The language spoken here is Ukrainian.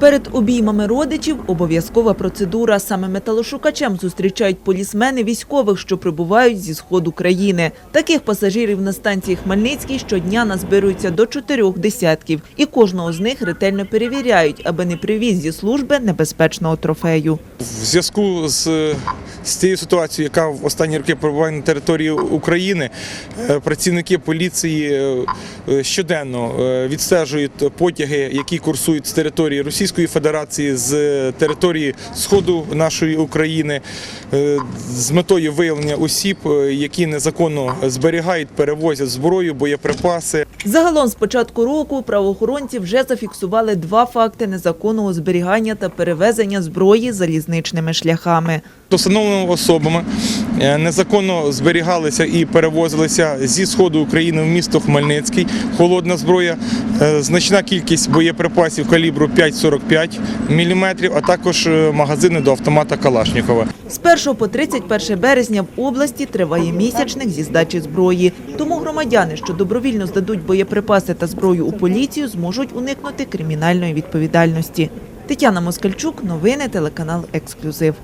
Перед обіймами родичів обов'язкова процедура. Саме металошукачем зустрічають полісмени військових, що прибувають зі сходу країни. Таких пасажирів на станції Хмельницький щодня назбируються до чотирьох десятків, і кожного з них ретельно перевіряють, аби не привіз зі служби небезпечного трофею. В зв'язку з, з цією ситуацією, яка в останні роки перебуває на території України, е, працівники поліції е, е, щоденно відстежують потяги, які курсують з території Російської Федерації, з території сходу нашої України, з метою виявлення осіб, які незаконно зберігають, перевозять зброю, боєприпаси. Загалом з початку року правоохоронці вже зафіксували два факти незаконного зберігання та перевезення зброї залізничними шляхами. Встановленими особами е, незаконно зберігалися і перевозилися зі сходу України в місто Хмельницький. Холодна зброя, е, значна кількість боєприпасів калібру 5,45 мм, а також е, магазини до автомата Калашнікова. З 1 по 31 березня в області триває місячник зі здачі зброї. Тому громадяни, що добровільно здадуть боєприпаси та зброю у поліцію, зможуть уникнути кримінальної відповідальності. Тетяна Москальчук, новини, телеканал Ексклюзив.